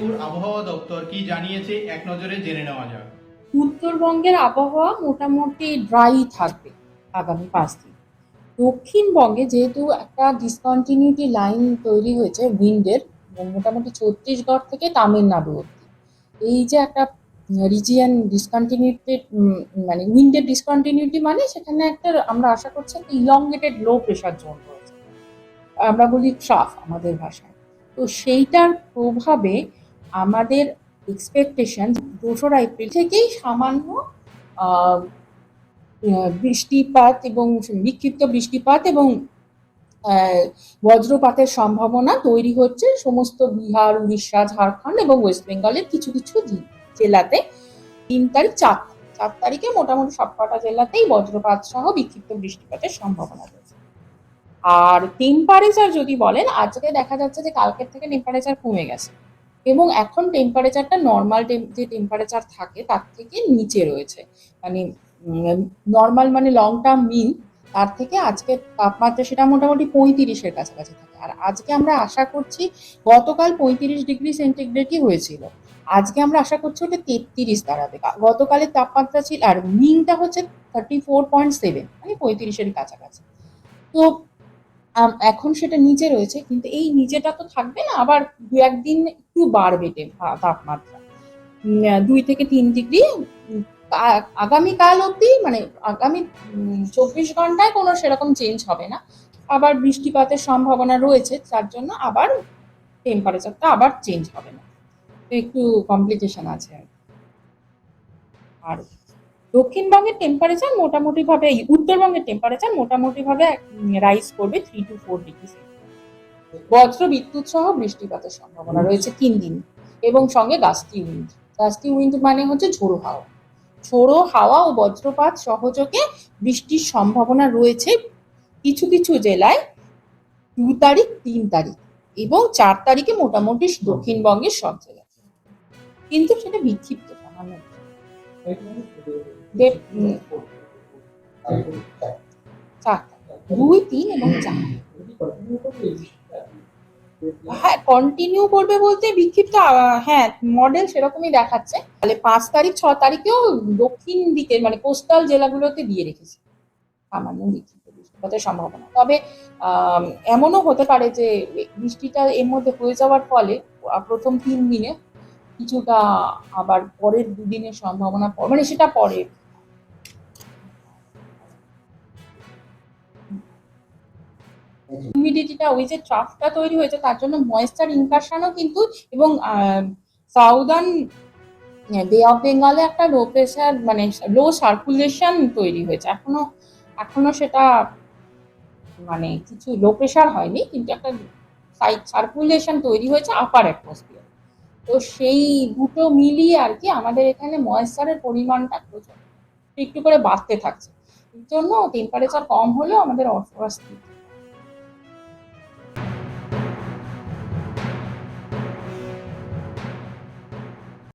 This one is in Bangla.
আলিপুর আবহাওয়া দপ্তর কি জানিয়েছে এক নজরে জেনে নেওয়া যাক। উত্তরবঙ্গের আবহাওয়া মোটামুটি ড্রাই থাকবে আগামী পাঁচ দিন। দক্ষিণবঙ্গে যেহেতু একটা ডিসকন্টিনিউটি লাইন তৈরি হয়েছে উইন্ডের মোটামুটি ছত্তিশগড় থেকে তামিলনাড়ু অব্দি এই যে একটা রিজিয়ান ডিসকন্টিনিউটি মানে উইন্ডের ডিসকন্টিনিউটি মানে সেখানে একটা আমরা আশা করছি একটা ইলংগেটেড লো প্রেশার জোন রয়েছে। আমরা বলি ট্রাফ আমাদের ভাষায়। তো সেইটার প্রভাবে আমাদের এক্সপেকটেশন দোসরা এপ্রিল থেকেই সামান্য বৃষ্টিপাত এবং বিক্ষিপ্ত বৃষ্টিপাত এবং বজ্রপাতের সম্ভাবনা তৈরি হচ্ছে সমস্ত বিহার, উড়িষ্যা, ঝাড়খণ্ড এবং ওয়েস্ট বেঙ্গলের কিছু কিছু জেলাতে। তিন তারিখ চার চার তারিখে মোটামুটি সবকটা জেলাতেই বজ্রপাত সহ বিক্ষিপ্ত বৃষ্টিপাতের সম্ভাবনা রয়েছে। আর টেম্পারেচার যদি বলেন, আজকে দেখা যাচ্ছে যে কালকের থেকে টেম্পারেচার কমে গেছে। এবং এখন টেম্পারেচারটা নর্মাল যে টেম্পারেচার থাকে, তার থেকে নিচে রয়েছে। মানে নর্মাল মানে লং টার্ম মিন তার থেকে আজকে তাপমাত্রা সেটা মোটামুটি পঁয়ত্রিশের কাছাকাছি থাকে। আর আজকে আমরা আশা করছি গতকাল পঁয়ত্রিশ ডিগ্রি সেন্টিগ্রেডই হয়েছিল? আজকে আমরা আশা করছি ওটা তেত্রিশ দাঁড়াবে। গতকালের তাপমাত্রা ছিল, আর মিনটা হচ্ছে থার্টি ফোর পয়েন্ট সেভেন মানে পঁয়ত্রিশের কাছাকাছি। তো এখন সেটা নিচে রয়েছে, কিন্তু এই নিচেটা তো থাকবে না, আবার দু একদিন একটু বাড়বে তাপমাত্রা। দুই থেকে তিন ডিগ্রি আগামীকাল অবধি মানে আগামী চব্বিশ ঘন্টায় কোনো সেরকম চেঞ্জ হবে না। আবার বৃষ্টিপাতের সম্ভাবনা রয়েছে, তার জন্য আবার টেম্পারেচারটা আবার চেঞ্জ হবে না। একটু কমপ্লিকেশন আছে আর দক্ষিণবঙ্গের টেম্পারেচার মোটামুটি ভাবে উত্তরবঙ্গের টেম্পারেচার মোটামুটি ভাবে রাইজ করবে থ্রি টু ফোর ডিগ্রি বজ্র বিদ্যুৎ সহ বৃষ্টিপাতের সম্ভাবনা রয়েছে তিন দিন এবং সঙ্গে গাস্তি উইন্ড। গাস্তি উইন্ড মানে হচ্ছে ঝোড়ো হাওয়া। ঝোড়ো হাওয়া ও বজ্রপাত সহযোগে বৃষ্টির সম্ভাবনা রয়েছে কিছু কিছু জেলায় দু তারিখ, তিন তারিখ এবং চার তারিখে মোটামুটি দক্ষিণবঙ্গের সব জেলায়। কিন্তু সেটা বিক্ষিপ্ত সামান্য। দুই, তিন এবং চার। হ্যাঁ কন্টিনিউ করবে বলতে বিক্ষিপ্ত হ্যাঁ মডেল সেরকমই দেখাচ্ছে। তাহলে পাঁচ তারিখ, ছ তারিখেও দক্ষিণ দিকে মানে কোস্টাল জেলাগুলোতে দিয়ে রেখেছে। সামান্য বিক্ষিপ্ত বৃষ্টিপাতের সম্ভাবনা। তবে এমনও হতে পারে যে বৃষ্টিটা এর মধ্যে হয়ে যাওয়ার ফলে প্রথম তিন দিনে কিছুটা আবার পরের দুদিনের সম্ভাবনা মানে সেটা পরে হিউমিডিটিটা ওই যে ট্রাফটা তৈরি হয়েছে, তার জন্য ময়েশ্চার ইনকারশনও কিন্তু, এবং সাউদার্ন বে অফ বেঙ্গলে একটা লো প্রেশার মানে লো সার্কুলেশন তৈরি হয়েছে। এখনও এখনও সেটা মানে কিছু লো প্রেশার হয়নি, কিন্তু একটা সাইড সার্কুলেশন তৈরি হয়েছে আপার অ্যাটমসফিয়ার তো সেই দুটো মিলিয়ে আর কি আমাদের এখানে ময়েশ্চারের পরিমাণটা প্রচুর, একটু করে বাড়তে থাকছে। এর জন্য টেম্পারেচার কম হলেও আমাদের অস্বস্তি